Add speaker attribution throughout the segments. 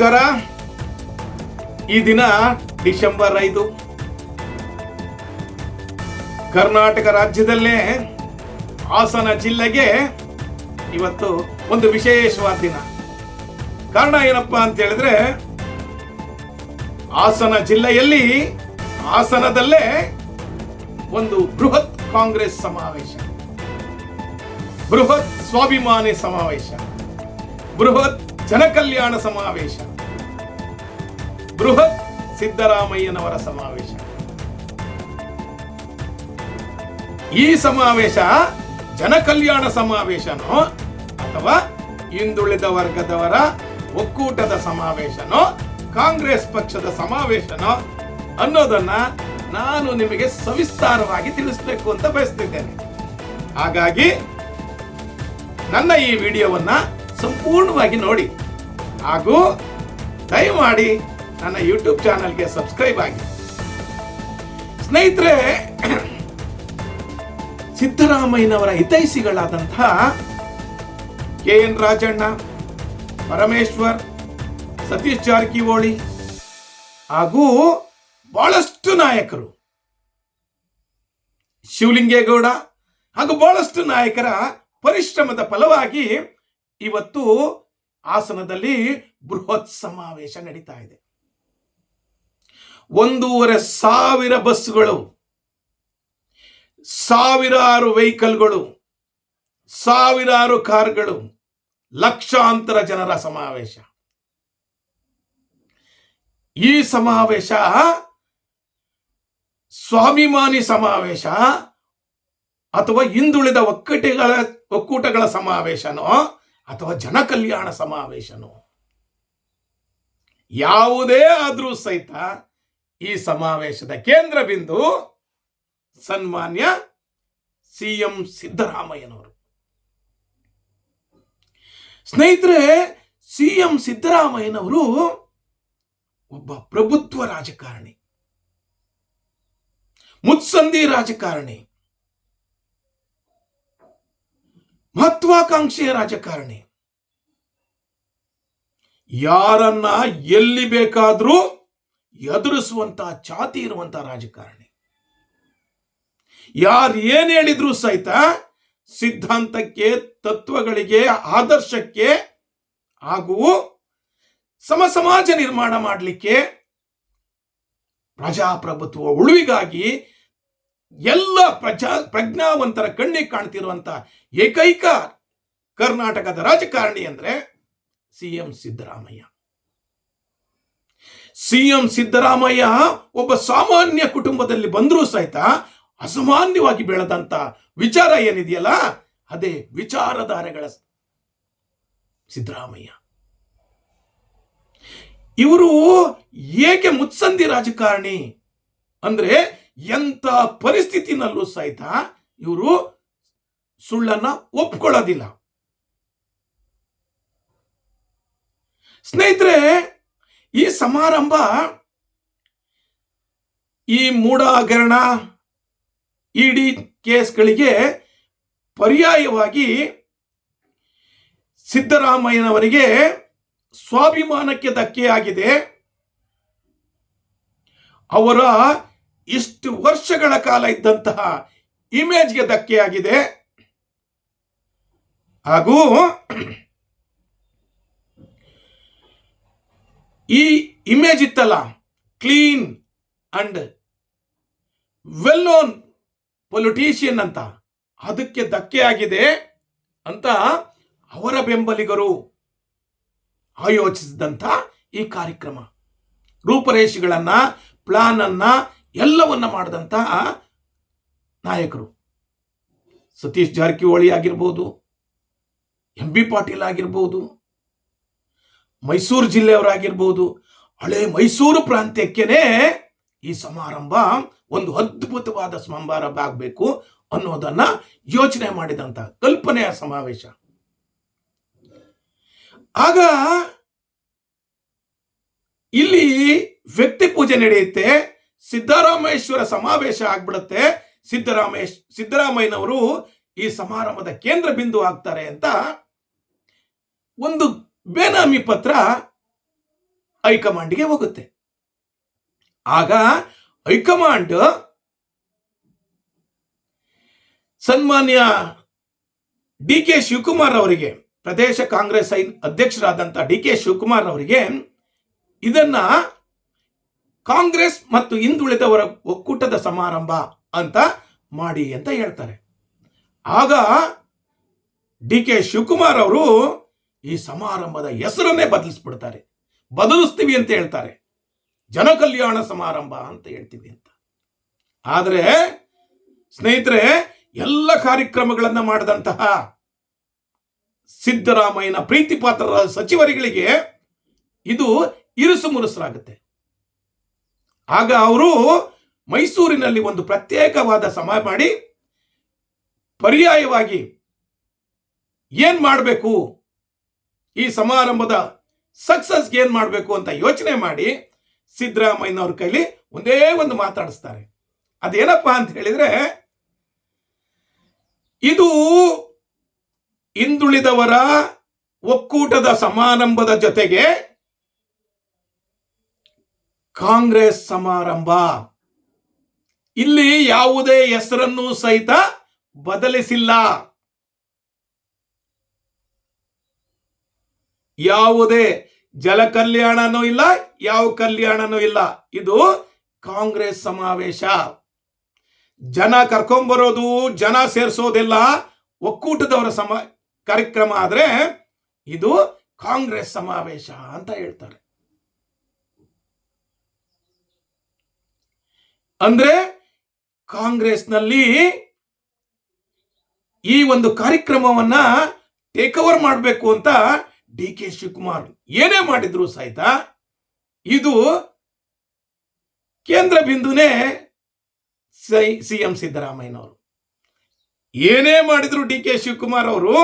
Speaker 1: ನಮಸ್ಕಾರ. ಈ ದಿನ ಡಿಸೆಂಬರ್ ಐದು. ಕರ್ನಾಟಕ ರಾಜ್ಯದಲ್ಲೇ ಹಾಸನ ಜಿಲ್ಲೆಗೆ ಇವತ್ತು ಒಂದು ವಿಶೇಷವಾದ ದಿನ. ಕಾರಣ ಏನಪ್ಪಾ ಅಂತ ಹೇಳಿದ್ರೆ, ಹಾಸನ ಜಿಲ್ಲೆಯಲ್ಲಿ ಹಾಸನದಲ್ಲೇ ಒಂದು ಬೃಹತ್ ಕಾಂಗ್ರೆಸ್ ಸಮಾವೇಶ. ಬೃಹತ್ ಸ್ವಾಭಿಮಾನಿ ಸಮಾವೇಶ. ಬೃಹತ್ ಜನಕಲ್ಯಾಣ ಸಮಾವೇಶ. ಬೃಹತ್ ಸಿದ್ದರಾಮಯ್ಯನವರ ಸಮಾವೇಶ. ಈ ಸಮಾವೇಶ ಜನಕಲ್ಯಾಣ ಸಮಾವೇಶನೋ ಅಥವಾ ಹಿಂದುಳಿದ ವರ್ಗದವರ ಒಕ್ಕೂಟದ ಸಮಾವೇಶನೋ ಕಾಂಗ್ರೆಸ್ ಪಕ್ಷದ ಸಮಾವೇಶನೋ ಅನ್ನೋದನ್ನ ನಾನು ನಿಮಗೆ ಸವಿಸ್ತಾರವಾಗಿ ತಿಳಿಸ್ಬೇಕು ಅಂತ ಬಯಸ್ತಿದ್ದೇನೆ. ಹಾಗಾಗಿ ನನ್ನ ಈ ವಿಡಿಯೋವನ್ನ ಸಂಪೂರ್ಣವಾಗಿ ನೋಡಿ. ಹಾಗೂ ದಯಮಾಡಿ ನನ್ನ ಯೂಟ್ಯೂಬ್ ಚಾನಲ್ಗೆ ಸಬ್ಸ್ಕ್ರೈಬ್ ಆಗಿ. ಸ್ನೇಹಿತರೆ, ಸಿದ್ದರಾಮಯ್ಯನವರ ಹಿತೈಷಿಗಳಾದಂಥ ಕೆ ಎನ್ ರಾಜಣ್ಣ, ಪರಮೇಶ್ವರ್, ಸತೀಶ್ ಜಾರಕಿಹೊಳಿ ಹಾಗೂ ಬಹಳಷ್ಟು ನಾಯಕರು. ಶಿವಲಿಂಗೇಗೌಡ ಹಾಗೂ ಬಹಳಷ್ಟು ನಾಯಕರ ಪರಿಶ್ರಮದ ಫಲವಾಗಿ ಇವತ್ತು ಹಾಸನದಲ್ಲಿ ಬೃಹತ್ ಸಮಾವೇಶ ನಡೀತಾ ಇದೆ. ಒಂದೂವರೆ ಸಾವಿರ ಬಸ್ಗಳು, ಸಾವಿರಾರು ವೆಹಿಕಲ್ಗಳು, ಸಾವಿರಾರು ಕಾರ್ಗಳು, ಲಕ್ಷಾಂತರ ಜನರ ಸಮಾವೇಶ. ಈ ಸಮಾವೇಶ ಸ್ವಾಭಿಮಾನಿ ಸಮಾವೇಶ ಅಥವಾ ಹಿಂದುಳಿದ ಒಕ್ಕಟಿಗಳ ಒಕ್ಕೂಟಗಳ ಸಮಾವೇಶನೋ ಅಥವಾ ಜನಕಲ್ಯಾಣ ಸಮಾವೇಶನೋ? ಯಾವುದೇ ಆದರೂ ಸಹಿತ ಈ ಸಮಾವೇಶದ ಕೇಂದ್ರ ಬಿಂದು ಸನ್ಮಾನ್ಯ ಸಿ ಎಂ ಸಿದ್ದರಾಮಯ್ಯನವರು. ಸ್ನೇಹಿತರೆ ಸಿ ಎಂ ಸಿದ್ದರಾಮಯ್ಯನವರು ಒಬ್ಬ ಪ್ರಭುತ್ವ ರಾಜಕಾರಣಿ. ಮುತ್ಸಂದಿ ರಾಜಕಾರಣಿ. ಮಹತ್ವಾಕಾಂಕ್ಷೆಯ ರಾಜಕಾರಣಿ. ಯಾರನ್ನ ಎಲ್ಲಿ ಬೇಕಾದರೂ ಎದುರಿಸುವಂತ ಛಾತಿ ಇರುವಂತಹ ರಾಜಕಾರಣಿ. ಯಾರು ಏನು ಹೇಳಿದ್ರು ಸಹಿತ ಸಿದ್ಧಾಂತಕ್ಕೆ, ತತ್ವಗಳಿಗೆ, ಆದರ್ಶಕ್ಕೆ ಹಾಗೂ ಸಮ ಸಮಾಜ ನಿರ್ಮಾಣ ಮಾಡಲಿಕ್ಕೆ ಪ್ರಜಾಪ್ರಭುತ್ವ ಉಳುವಿಗಾಗಿ ಎಲ್ಲ ಪ್ರಜಾ ಪ್ರಜ್ಞಾವಂತರ ಕಣ್ಣಿಗೆ ಕಾಣ್ತಿರುವಂತ ಏಕೈಕ ಕರ್ನಾಟಕದ ರಾಜಕಾರಣಿ ಅಂದ್ರೆ C M Siddaramaiah. C M Siddaramaiah ಒಬ್ಬ ಸಾಮಾನ್ಯ ಕುಟುಂಬದಲ್ಲಿ ಬಂದರೂ ಸಹಿತ ಅಸಾಮಾನ್ಯವಾಗಿ ಬೆಳೆದಂತ ವಿಚಾರ ಏನಿದೆಯಲ್ಲ, ಅದೇ ವಿಚಾರಧಾರೆಗಳ ಸಿದ್ದರಾಮಯ್ಯ. ಇವರು ಏಕೆ ಮುತ್ಸಂದಿ ರಾಜಕಾರಣಿ ಅಂದ್ರೆ ಎಂತ ಪರಿಸ್ಥಿತಿನಲ್ಲೂ ಸಹಿತ ಇವರು ಸುಳ್ಳನ್ನ ಒಪ್ಕೊಳ್ಳೋದಿಲ್ಲ. ಸ್ನೇಹಿತರೆ, ಈ ಸಮಾರಂಭ, ಈ ಮೂಢ ಹಗರಣ ಇಡಿ ಕೇಸ್ಗಳಿಗೆ ಪರ್ಯಾಯವಾಗಿ ಸಿದ್ದರಾಮಯ್ಯನವರಿಗೆ ಸ್ವಾಭಿಮಾನಕ್ಕೆ ಧಕ್ಕೆಯಾಗಿದೆ. ಅವರ ಇಷ್ಟು ವರ್ಷಗಳ ಕಾಲ ಇದ್ದಂತಹ ಇಮೇಜ್ಗೆ ಧಕ್ಕೆಯಾಗಿದೆ. ಹಾಗೂ ಈ ಇಮೇಜ್ ಇತ್ತಲ್ಲ, clean and well known politician ಅಂತ, ಅದಕ್ಕೆ ಧಕ್ಕೆ ಆಗಿದೆ ಅಂತ ಅವರ ಬೆಂಬಲಿಗರು ಆಯೋಜಿಸಿದಂಥ ಈ ಕಾರ್ಯಕ್ರಮ. ರೂಪರೇಷೆಗಳನ್ನು ಪ್ಲಾನ್ ಅನ್ನ ಎಲ್ಲವನ್ನ ಮಾಡಿದಂತಹ ನಾಯಕರು. ಸತೀಶ್ ಜಾರಕಿಹೊಳಿ ಆಗಿರ್ಬೋದು, ಎಂ ಬಿ ಪಾಟೀಲ್ ಆಗಿರ್ಬೋದು, ಮೈಸೂರು ಜಿಲ್ಲೆಯವರಾಗಿರ್ಬೋದು, ಹಳೆ ಮೈಸೂರು ಪ್ರಾಂತ್ಯಕ್ಕೇನೆ ಈ ಸಮಾರಂಭ ಒಂದು ಅದ್ಭುತವಾದ ಸಮಾರಂಭ ಆಗಬೇಕು ಅನ್ನೋದನ್ನ ಯೋಚನೆ ಮಾಡಿದಂತ ಕಲ್ಪನೆಯ ಸಮಾವೇಶ. ಆಗ ಇಲ್ಲಿ ವ್ಯಕ್ತಿ ಪೂಜೆ ನಡೆಯುತ್ತೆ. ಸಿದ್ದರಾಮೇಶ್ವರ ಸಮಾವೇಶ ಆಗ್ಬಿಡುತ್ತೆ. ಸಿದ್ದರಾಮೇಶ್, ಸಿದ್ದರಾಮಯ್ಯನವರು ಈ ಸಮಾರಂಭದ ಕೇಂದ್ರ ಬಿಂದು ಆಗ್ತಾರೆ ಅಂತ ಒಂದು ಬೇನಾಮಿ ಪತ್ರ ಹೈಕಮಾಂಡ್ಗೆ ಹೋಗುತ್ತೆ. ಆಗ ಹೈಕಮಾಂಡ್ ಸನ್ಮಾನ್ಯ ಡಿ ಕೆ ಶಿವಕುಮಾರ್ ಅವರಿಗೆ, ಪ್ರದೇಶ ಕಾಂಗ್ರೆಸ್ ಅಧ್ಯಕ್ಷರಾದಂಥ ಡಿ ಕೆ ಶಿವಕುಮಾರ್ ಅವರಿಗೆ ಇದನ್ನ ಕಾಂಗ್ರೆಸ್ ಮತ್ತು ಹಿಂದುಳಿದವರ ಒಕ್ಕೂಟದ ಸಮಾರಂಭ ಅಂತ ಮಾಡಿ ಅಂತ ಹೇಳ್ತಾರೆ. ಆಗ ಡಿ ಕೆ ಶಿವಕುಮಾರ್ ಅವರು ಈ ಸಮಾರಂಭದ ಹೆಸರನ್ನೇ ಬದಲಿಸ್ಬಿಡ್ತಾರೆ. ಬದಲಿಸ್ತೀವಿ ಅಂತ ಹೇಳ್ತಾರೆ. ಜನಕಲ್ಯಾಣ ಸಮಾರಂಭ ಅಂತ ಹೇಳ್ತೀವಿ ಅಂತ. ಆದರೆ ಸ್ನೇಹಿತರೆ, ಎಲ್ಲ ಕಾರ್ಯಕ್ರಮಗಳನ್ನು ಮಾಡಿದಂತಹ ಸಿದ್ದರಾಮಯ್ಯನ ಪ್ರೀತಿ ಪಾತ್ರರ ಸಚಿವರುಗಳಿಗೆ ಇದು ಇರುಸು ಮುರುಸರಾಗುತ್ತೆ. ಆಗ ಅವರು ಮೈಸೂರಿನಲ್ಲಿ ಒಂದು ಪ್ರತ್ಯೇಕವಾದ ಸಮಯ ಮಾಡಿ ಪರ್ಯಾಯವಾಗಿ ಏನ್ ಮಾಡಬೇಕು? ಈ ಸಮಾರಂಭದ ಸಕ್ಸಸ್ಗೆ ಏನ್ ಮಾಡಬೇಕು ಅಂತ ಯೋಚನೆ ಮಾಡಿ ಸಿದ್ದರಾಮಯ್ಯನವ್ರ ಕೈಲಿ ಒಂದೇ ಒಂದು ಮಾತಾಡಿಸ್ತಾರೆ. ಅದೇನಪ್ಪಾ ಅಂತ ಹೇಳಿದ್ರೆ, ಇದು ಹಿಂದುಳಿದವರ ಒಕ್ಕೂಟದ ಸಮಾರಂಭದ ಜೊತೆಗೆ ಕಾಂಗ್ರೆಸ್ ಸಮಾರಂಭ. ಇಲ್ಲಿ ಯಾವುದೇ ಹೆಸರನ್ನು ಸಹಿತ ಬದಲಿಸಿಲ್ಲ. ಯಾವುದೇ ಜಲ ಕಲ್ಯಾಣನೂ ಇಲ್ಲ, ಯಾವ ಕಲ್ಯಾಣನೂ ಇಲ್ಲ. ಇದು ಕಾಂಗ್ರೆಸ್ ಸಮಾವೇಶ. ಜನ ಕರ್ಕೊಂಬರೋದು, ಜನ ಸೇರಿಸೋದಿಲ್ಲ ಒಕ್ಕೂಟದವರ ಸಮ, ಕಾರ್ಯಕ್ರಮ ಆದರೆ ಇದು ಕಾಂಗ್ರೆಸ್ ಸಮಾವೇಶ ಅಂತ ಹೇಳ್ತಾರೆ. ಅಂದ್ರೆ ಕಾಂಗ್ರೆಸ್ನಲ್ಲಿ ಈ ಒಂದು ಕಾರ್ಯಕ್ರಮವನ್ನ ಟೇಕ್ ಓವರ್ ಮಾಡಬೇಕು ಅಂತ ಡಿ ಕೆ ಶಿವಕುಮಾರ್ ಏನೇ ಮಾಡಿದ್ರು ಸಹಿತ ಇದು ಕೇಂದ್ರ ಬಿಂದುನೇ ಸಿ ಎಂ ಸಿದ್ದರಾಮಯ್ಯನವರು. ಏನೇ ಮಾಡಿದ್ರು ಡಿ ಕೆ ಶಿವಕುಮಾರ್ ಅವರು,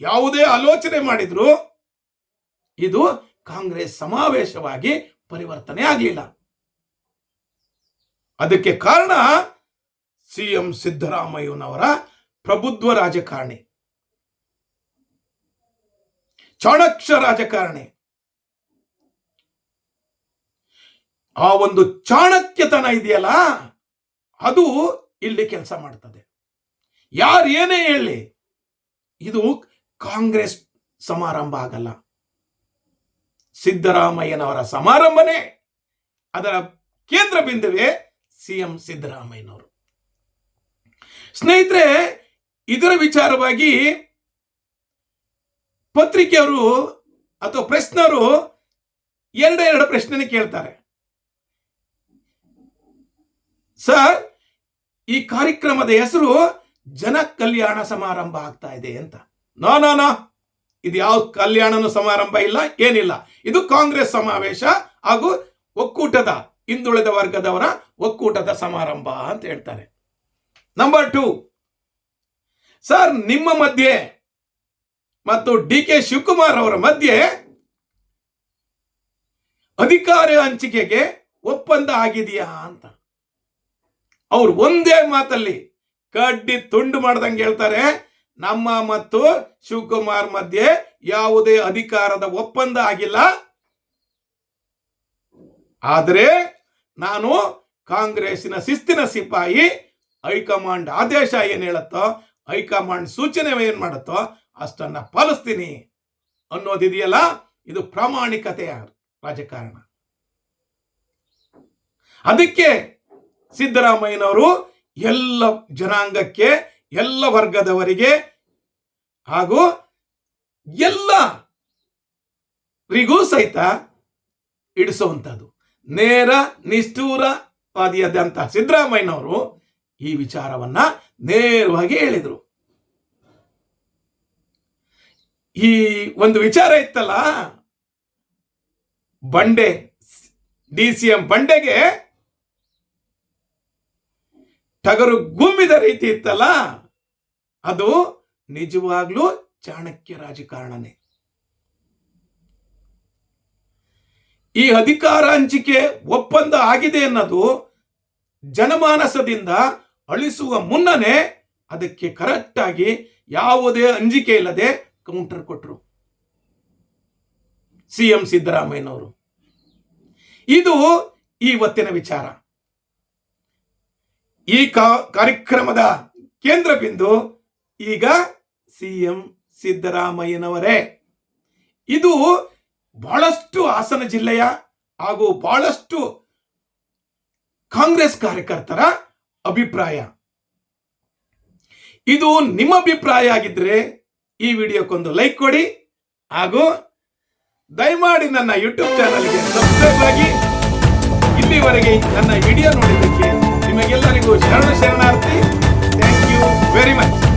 Speaker 1: ಯಾವುದೇ ಆಲೋಚನೆ ಮಾಡಿದ್ರು, ಇದು ಕಾಂಗ್ರೆಸ್ ಸಮಾವೇಶವಾಗಿ ಪರಿವರ್ತನೆ ಆಗಲಿಲ್ಲ. ಅದಕ್ಕೆ ಕಾರಣ ಸಿ ಎಂ ಸಿದ್ದರಾಮಯ್ಯನವರ ಪ್ರಬುದ್ಧ ರಾಜಕಾರಣಿ. ಚಾಣಕ್ಷ ರಾಜಕಾರಣಿ. ಆ ಒಂದು ಚಾಣಕ್ಯತನ ಇದೆಯಲ್ಲ, ಅದು ಇಲ್ಲಿ ಕೆಲಸ ಮಾಡ್ತದೆ. ಯಾರು ಏನೇ ಹೇಳಿ, ಇದು ಕಾಂಗ್ರೆಸ್ ಸಮಾರಂಭ ಆಗಲ್ಲ. ಸಿದ್ದರಾಮಯ್ಯನವರ ಸಮಾರಂಭನೇ ಅದರ ಕೇಂದ್ರ ಬಿಂದುವೆ ಸಿಎಂ ಸಿದ್ದರಾಮಯ್ಯನವರು. ಸ್ನೇಹಿತರೆ, ಇದರ ವಿಚಾರವಾಗಿ ಪತ್ರಿಕೆಯವರು ಅಥವಾ ಪ್ರಶ್ನರು ಎರಡು ಎರಡು ಪ್ರಶ್ನೆ ಕೇಳ್ತಾರೆ. ಸರ್, ಈ ಕಾರ್ಯಕ್ರಮದ ಹೆಸರು ಜನ ಕಲ್ಯಾಣ ಸಮಾರಂಭ ಆಗ್ತಾ ಇದೆ ಅಂತ. No no no. ಇದು ಯಾವ ಕಲ್ಯಾಣನ ಸಮಾರಂಭ ಇಲ್ಲ, ಏನಿಲ್ಲ. ಇದು ಕಾಂಗ್ರೆಸ್ ಸಮಾವೇಶ ಹಾಗೂ ಒಕ್ಕೂಟದ ಹಿಂದುಳಿದ ವರ್ಗದವರ ಒಕ್ಕೂಟದ ಸಮಾರಂಭ ಅಂತ ಹೇಳ್ತಾರೆ. ನಂಬರ್ ಟು ಸರ್ ನಿಮ್ಮ ಮಧ್ಯೆ ಮತ್ತು ಡಿ ಕೆ ಶಿವಕುಮಾರ್ ಅವರ ಮಧ್ಯೆ ಅಧಿಕಾರ ಹಂಚಿಕೆಗೆ ಒಪ್ಪಂದ ಆಗಿದೆಯಾ ಅಂತ. ಅವ್ರು ಒಂದೇ ಮಾತಲ್ಲಿ ಕಡ್ಡಿ ತುಂಡು ಮಾಡ್ದಂಗೆ ಹೇಳ್ತಾರೆ, ನಮ್ಮ ಮತ್ತು ಶಿವಕುಮಾರ್ ಮಧ್ಯೆ ಯಾವುದೇ ಅಧಿಕಾರದ ಒಪ್ಪಂದ ಆಗಿಲ್ಲ. ಆದರೆ ನಾನು ಕಾಂಗ್ರೆಸ್ಸಿನ ಶಿಸ್ತಿನ ಸಿಪಾಯಿ, ಹೈಕಮಾಂಡ್ ಆದೇಶ ಏನು ಹೇಳುತ್ತೋ, ಹೈಕಮಾಂಡ್ ಸೂಚನೆ ಏನು ಮಾಡುತ್ತೋ ಅಷ್ಟನ್ನ ಪಾಲಿಸ್ತೀನಿ ಅನ್ನೋದಿದೆಯಲ್ಲ, ಇದು ಪ್ರಾಮಾಣಿಕತೆಯ ರಾಜಕಾರಣ. ಅದಕ್ಕೆ ಸಿದ್ದರಾಮಯ್ಯನವರು ಎಲ್ಲ ಜನಾಂಗಕ್ಕೆ, ಎಲ್ಲ ವರ್ಗದವರಿಗೆ ಹಾಗೂ ಎಲ್ಲರಿಗೂ ಸಹಿತ ಇಡಿಸುವಂಥದ್ದು ನೇರ ನಿಷ್ಠೂರವಾದಿಯಾದಂತಹ ಸಿದ್ದರಾಮಯ್ಯನವರು ಈ ವಿಚಾರವನ್ನ ನೇರವಾಗಿ ಹೇಳಿದರು. ಈ ಒಂದು ವಿಚಾರ ಇತ್ತಲ್ಲ, ಬಂಡೆ, ಡಿ ಸಿ ಎಂ ಬಂಡೆಗೆ ಟಗರು ಗುಮ್ಮಿದ ರೀತಿ ಇತ್ತಲ್ಲ, ಅದು ನಿಜವಾಗ್ಲೂ ಚಾಣಕ್ಯ ರಾಜಕಾರಣನೇ. ಈ ಅಧಿಕಾರ ಹಂಚಿಕೆ ಒಪ್ಪಂದ ಆಗಿದೆ ಅನ್ನೋದು ಜನಮಾನಸದಿಂದ ಅಳಿಸುವ ಮುನ್ನನೇ ಅದಕ್ಕೆ ಕರೆಕ್ಟ್ ಆಗಿ ಯಾವುದೇ ಅಂಜಿಕೆ ಇಲ್ಲದೆ ಕೌಂಟರ್. ಕೊಟ್ಟರು ಸಿ ಎಂ ಸಿದ್ದರಾಮಯ್ಯನವರು. ಇದು ಇವತ್ತಿನ ವಿಚಾರ. ಈ ಕಾರ್ಯಕ್ರಮದ ಕೇಂದ್ರ ಬಿಂದು ಈಗ ಸಿಎಂ ಸಿದ್ದರಾಮಯ್ಯನವರೇ. ಇದು ಬಹಳಷ್ಟು ಹಾಸನ ಜಿಲ್ಲೆಯ ಹಾಗೂ ಬಹಳಷ್ಟು ಕಾಂಗ್ರೆಸ್ ಕಾರ್ಯಕರ್ತರ ಅಭಿಪ್ರಾಯ. ಇದು ನಿಮ್ಮ ಅಭಿಪ್ರಾಯ ಆಗಿದ್ರೆ ಈ ವಿಡಿಯೋಕ್ಕೊಂದು ಲೈಕ್ ಕೊಡಿ ಹಾಗೂ ದಯಮಾಡಿ ನನ್ನ ಯೂಟ್ಯೂಬ್ ಚಾನಲ್ಗೆ ಸಬ್ಸ್ಕ್ರೈಬ್ ಆಗಿ. ಇಲ್ಲಿವರೆಗೆ ನನ್ನ ವಿಡಿಯೋ ನೋಡಿದ್ದಕ್ಕೆ ನಿಮಗೆಲ್ಲರಿಗೂ ಶರಣ ಶರಣಾರ್ಥಿ. Thank you very much.